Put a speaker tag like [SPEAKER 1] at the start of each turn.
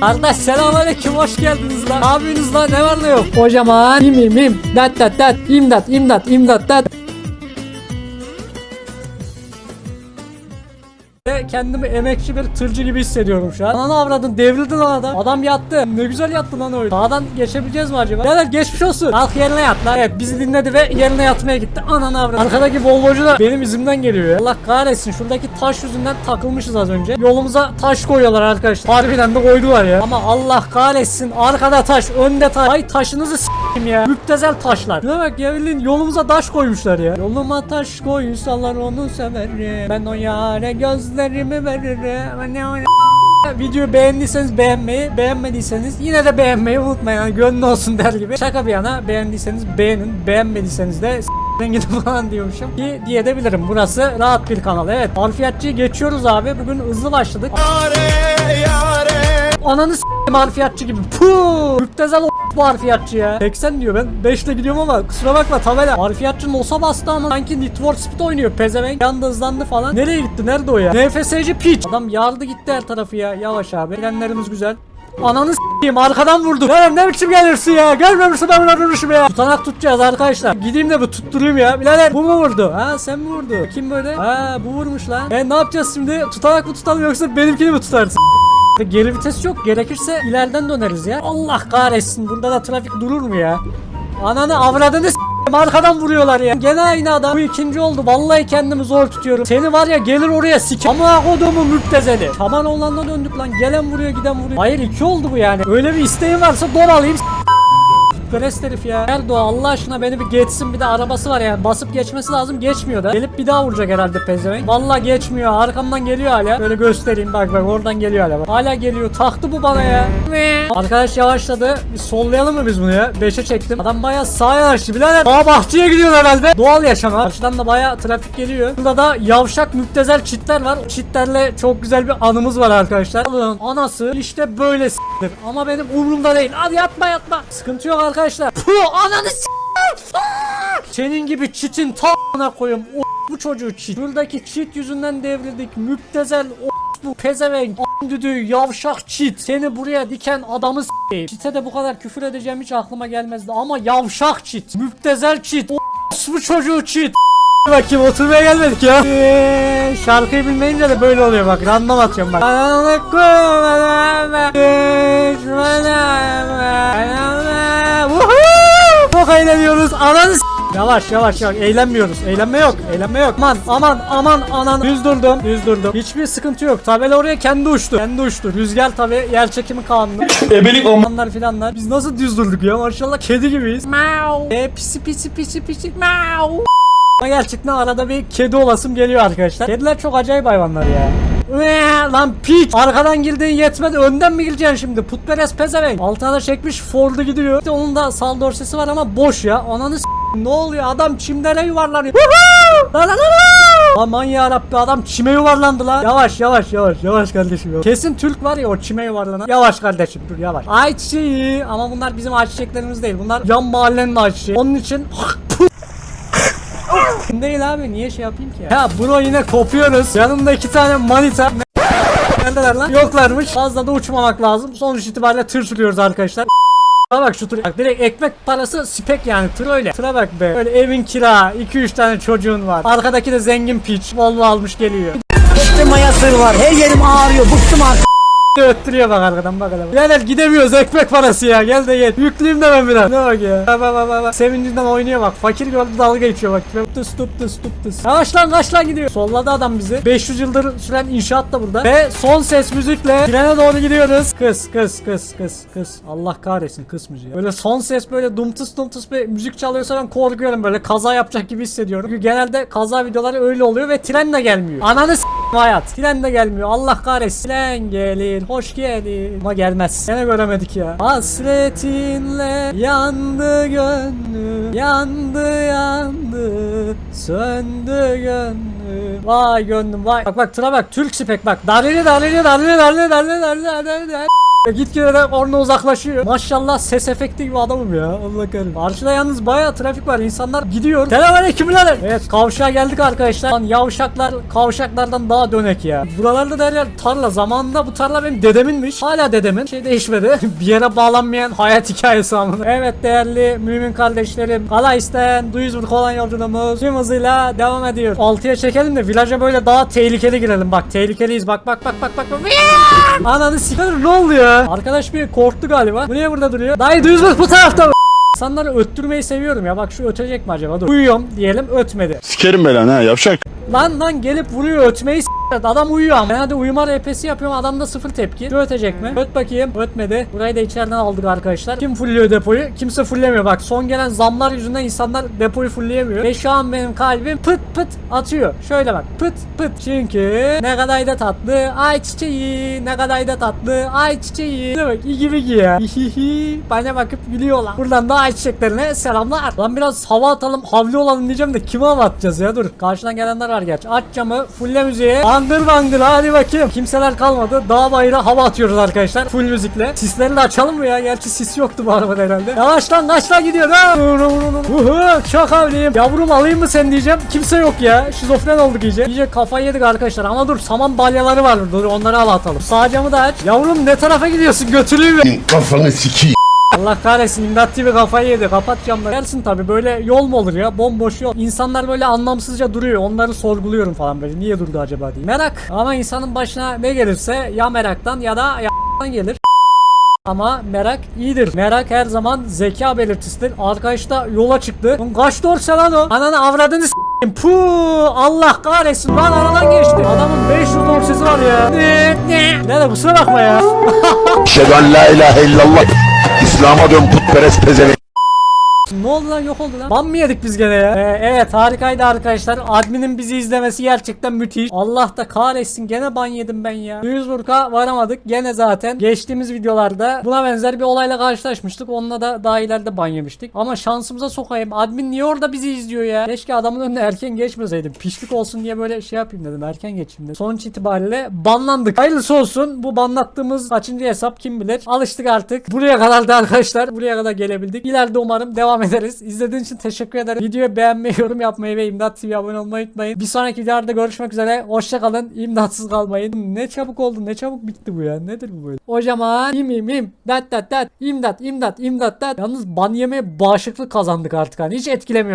[SPEAKER 1] Kardeş selamünaleyküm hoş geldiniz lan. Ne yapıyorsunuz lan ne var ne yok. Kocaman mim mim mim dat dat dat imdat imdat imdat dat. Kendimi emekçi bir tırcı gibi hissediyorum şu an. Ananı avradın devrildi lan adam. Adam yattı. Ne güzel yattı lan öyle. Dağdan geçebileceğiz mi acaba? Birader geçmiş olsun. Kalk yerine yat lan. Evet bizi dinledi ve yerine yatmaya gitti. Ananı avradın. Arkadaki Volvo'cu da benim izimden geliyor ya. Allah kahretsin. Şuradaki taş yüzünden takılmışız az önce. Yolumuza taş koyuyorlar arkadaşlar. Harbiden de koydular ya. Ama Allah kahretsin. Arkada taş, önde taş. Ay taşınızı s**eyim ya. Müptezel taşlar. Ne bak ya bildiğin yolumuza taş koymuşlar ya. Yoluma taş koysalar onu severim. Ben o yare o Videoyu beğendiyseniz beğenmeyi, beğenmediyseniz yine de beğenmeyi unutmayın. Yani gönlü olsun der gibi. Şaka bir yana beğendiyseniz beğenin, beğenmediyseniz de gidin falan diyormuşum. Ki diyebilirim. Burası rahat bir kanal. Evet. Harfiyatçıyı geçiyoruz abi. Bugün hızlı başladık. Ananı s**tim harfiyatçı gibi. Puuu. Müptezel o bu harfiyatçı ya. 80 diyor ben 5 ile gidiyorum ama kusura bakma tabela. Harfiyatçı nosa bastı ama sanki Need for Speed oynuyor pezevenk. Yandı hızlandı falan. Nereye gitti? Nerede o ya? NFS'ci piç. Adam yardı gitti her tarafı ya. Yavaş abi. Frenlerimiz güzel. Ananı s**eyim arkadan vurdu. Ya ne biçim gelirsin ya? Gelmemişsin ben vurmuşum ya. Tutanak tutacağız arkadaşlar. Gideyim de bu tutturayım ya. Birader bu mu vurdu? Ha sen mi vurdu? Kim böyle? Ha bu vurmuş lan. E ne yapacağız şimdi? Tutanak mı tutalım yoksa benimkini mi tutarsın? Ve geri vites yok. Gerekirse ileriden döneriz ya. Allah kahretsin. Burada da trafik durur mu ya? Ananı avradını s**eyim, arkadan vuruyorlar ya. Gene aynı adam. Bu ikinci oldu. Vallahi kendimi zor tutuyorum. Seni var ya gelir oraya sik. Ama kodumu müptezeli. Taban olanla döndük lan. Gelen vuruyor giden vuruyor. Hayır iki oldu bu yani. Öyle bir isteğin varsa don alayım. Perest herif ya. Erdo Allah aşkına beni bir geçsin bir de arabası var yani basıp geçmesi lazım geçmiyor da. Gelip bir daha vuracak herhalde pezevenk. Vallahi geçmiyor arkamdan geliyor hala. Böyle göstereyim bak bak oradan geliyor hala bak. Hala geliyor taktı bu bana ya. Arkadaş yavaşladı. Bir sollayalım mı biz bunu ya? 5'e çektim. Adam bayağı sağa yanaştı birader. Dağ bahçeye gidiyor herhalde. Doğal yaşam ha. Karşıdan da bayağı trafik geliyor. Burada da yavşak müptezel çitler var. Çitlerle çok güzel bir anımız var arkadaşlar. Anası işte böyle s**tir. Ama benim umurumda değil. Hadi yatma yatma. Sıkıntı yok arkadaşlar. Puh ananı s**. Senin gibi çitin ta**ına koyayım. O bu çocuğu çit. Buradaki çit yüzünden devrildik. Müptezel o bu pezevenk düdü yavşak çit seni buraya diken adamı s**eyim. Çite de bu kadar küfür edeceğim hiç aklıma gelmezdi ama yavşak çit müptezel çit o bu çocuğu çit Bakayım oturmaya gelmedik ya. Eee, şarkıyı bilmeyince de böyle oluyor bak. Random atıyorum bak. Çok eğleniyoruz. Ananı s- Yavaş yavaş yavaş eğlenmiyoruz. Eğlenme yok. Eğlenme yok. Aman aman aman anan. Düz durdum. Düz durdum. Hiçbir sıkıntı yok. Tabela oraya kendi uçtu. Kendi uçtu. Rüzgar tabi yer çekimi kanunu.
[SPEAKER 2] Ebelik o
[SPEAKER 1] filanlar. Biz nasıl düz durduk ya maşallah kedi gibiyiz. Miau. E pisi pisi pisi pisi miau. Ama gerçekten arada bir kedi olasım geliyor arkadaşlar. Kediler çok acayip hayvanlar ya. Eee, lan piç! Arkadan girdiğin yetmedi. Önden mi gireceksin şimdi? Putperest pezevenk. Altına çekmiş Ford'u gidiyor. İşte onun da sal dorsesi var ama boş ya. Ananı ne oluyor? Adam çimlere yuvarlanıyor. Woohoo! La la la la! Aman yarabbi adam çime yuvarlandı lan. Yavaş yavaş yavaş yavaş kardeşim yavaş. Kesin Türk var ya o çime yuvarlanan. Yavaş kardeşim dur yavaş. Ayçiçeği. Ama bunlar bizim ayçiçeklerimiz değil. Bunlar yan mahallenin ayçiçeği. Onun için Değil abi niye şey yapayım ki ya? Ya bro yine kopuyoruz. Yanımda iki tane manita. Neredeler lan? Yoklarmış. Fazla da uçmamak lazım. Sonuç itibariyle tır sürüyoruz arkadaşlar. Bana bak şu tır. Bak direkt ekmek parası spek yani tır öyle. Tıra bak be. Böyle evin kira. 2-3 tane çocuğun var. Arkadaki de zengin piç. Volvo almış geliyor.
[SPEAKER 3] İşte maya sır var. Her yerim ağrıyor. Bıktım artık.
[SPEAKER 1] Öttürüyor bak arkadan bak hele. Birader gidemiyoruz ekmek parası ya. Gel de gel. Yükleyeyim de ben biraz. Ne bak ya. Bak bak bak bak. Sevincinden oynuyor bak. Fakir gördü dalga geçiyor bak. Tıs tıs tıs tıs tıs. Yavaş lan kaç lan gidiyor. Solladı adam bizi. 500 yıldır süren inşaat da burada. Ve son ses müzikle trene doğru gidiyoruz. Kız kız kız kız kız. Allah kahretsin kız müziği. Böyle son ses böyle dumtıs dumtıs bir müzik çalıyorsa ben korkuyorum böyle kaza yapacak gibi hissediyorum. Çünkü genelde kaza videoları öyle oluyor ve tren de gelmiyor. Ananı s- hayat. Tren de gelmiyor. Allah kahretsin. Tren gelir. Hoş gelir. Ama gelmez. Gene göremedik ya. Hasretinle yandı gönlüm. Yandı yandı. Söndü gönlüm. Vay gönlüm vay. Bak bak tıra bak. Türk spek bak. Darili darili darili darili darili darili darili. Gitgide de orna uzaklaşıyor. Maşallah ses efekti gibi adamım ya. Allah kahretsin. Karşıda yalnız bayağı trafik var. İnsanlar gidiyor. Selamünaleyküm birader. Evet kavşağa geldik arkadaşlar. Lan yavşaklar kavşaklardan daha dönek ya. Buralarda da her yer tarla. Zamanında bu tarla benim dedeminmiş. Hala dedemin. Şey değişmedi. bir yere bağlanmayan hayat hikayesi ama. Evet değerli mümin kardeşlerim. Kalaisten Duisburg olan yolculuğumuz tüm hızıyla devam ediyor. Altıya çekelim de vilaja böyle daha tehlikeli girelim. Bak tehlikeliyiz. Bak bak bak bak bak. bak. Ananı siker ne oldu ya? Arkadaş bir korktu galiba. Bu niye burada duruyor? Dayı Duisburg bu tarafta mı? İnsanları öttürmeyi seviyorum ya. Bak şu ötecek mi acaba? Dur. Uyuyorum diyelim ötmedi.
[SPEAKER 2] Sikerim belanı ha yavşak.
[SPEAKER 1] Lan lan gelip vuruyor ötmeyi s- Adam uyuyor ama. Ben hadi uyuma RP'si yapıyorum. Adamda sıfır tepki. Şu ötecek mi? Öt bakayım. Ötmedi. Burayı da içeriden aldık arkadaşlar. Kim fullüyor depoyu? Kimse fullemiyor. Bak son gelen zamlar yüzünden insanlar depoyu fullleyemiyor. Ve şu an benim kalbim pıt pıt atıyor. Şöyle bak. Pıt pıt. Çünkü ne kadar da tatlı. Ay çiçeği. Ne kadar da tatlı. Ay çiçeği. Ne bak iyi gibi ya. Hihihi. Bana bakıp gülüyorlar. Buradan da ay çiçeklerine selamlar. Lan biraz hava atalım. Havli olalım diyeceğim de kime hava atacağız ya? Dur. Karşıdan gelenler var gerçi. Aç camı. Fulle müziği. Bangır bangır. Hadi bakayım. Kimseler kalmadı. Dağ bayıra hava atıyoruz arkadaşlar. Full müzikle. Sisleri de açalım mı ya? Gerçi sis yoktu bu arabada herhalde. Yavaş lan kaç lan gidiyor. Uhu, çok havliyim. Yavrum alayım mı sen diyeceğim. Kimse yok ya. Şizofren olduk iyice. İyice kafayı yedik arkadaşlar. Ama dur saman balyaları var. Dur onları al atalım. Sağ camı da aç. Yavrum ne tarafa gidiyorsun? Mi?
[SPEAKER 2] Kafanı sikeyim.
[SPEAKER 1] Allah kahretsin İmdat TV kafayı yedi kapat camları Gelsin tabi böyle yol mu olur ya bomboş yol İnsanlar böyle anlamsızca duruyor onları sorguluyorum falan böyle niye durdu acaba diye Merak ama insanın başına ne gelirse ya meraktan ya da ya gelir ama merak iyidir. Merak her zaman zeka belirtisidir. Arkadaş da yola çıktı. Lan kaç dorse lan o? Ananı avradını s**eyim. Puh Allah kahretsin. Lan aradan geçti. Adamın 500 dorsesi var ya. Ne ne? Ne de kusura bakma ya.
[SPEAKER 2] Şedu en la ilahe illallah. İslam'a dön putperest pezevenk.
[SPEAKER 1] Ne oldu lan yok oldu lan. Ban mı yedik biz gene ya? Ee, evet harikaydı arkadaşlar. Admin'in bizi izlemesi gerçekten müthiş. Allah da kahretsin gene ban yedim ben ya. Duisburg'a varamadık. Gene zaten geçtiğimiz videolarda buna benzer bir olayla karşılaşmıştık. Onunla da daha ileride ban yemiştik. Ama şansımıza sokayım. Admin niye orada bizi izliyor ya? Keşke adamın önüne erken geçmeseydim. Pişlik olsun diye böyle şey yapayım dedim. Erken geçeyim dedim. Sonuç itibariyle banlandık. Hayırlısı olsun. Bu banlattığımız kaçıncı hesap kim bilir. Alıştık artık. Buraya kadar da arkadaşlar. Buraya kadar gelebildik. İleride umarım devam ederiz. İzlediğiniz için teşekkür ederim. Videoyu beğenmeyi, yorum yapmayı ve İmdat TV'ye abone olmayı unutmayın. Bir sonraki videolarda görüşmek üzere. Hoşçakalın. İmdatsız kalmayın. Ne çabuk oldu. Ne çabuk bitti bu ya. Nedir bu böyle? O zaman im im im. Dat dat dat. İmdat imdat imdat dat. Yalnız ban yemeye bağışıklık kazandık artık hani. Hiç etkilemiyor beni.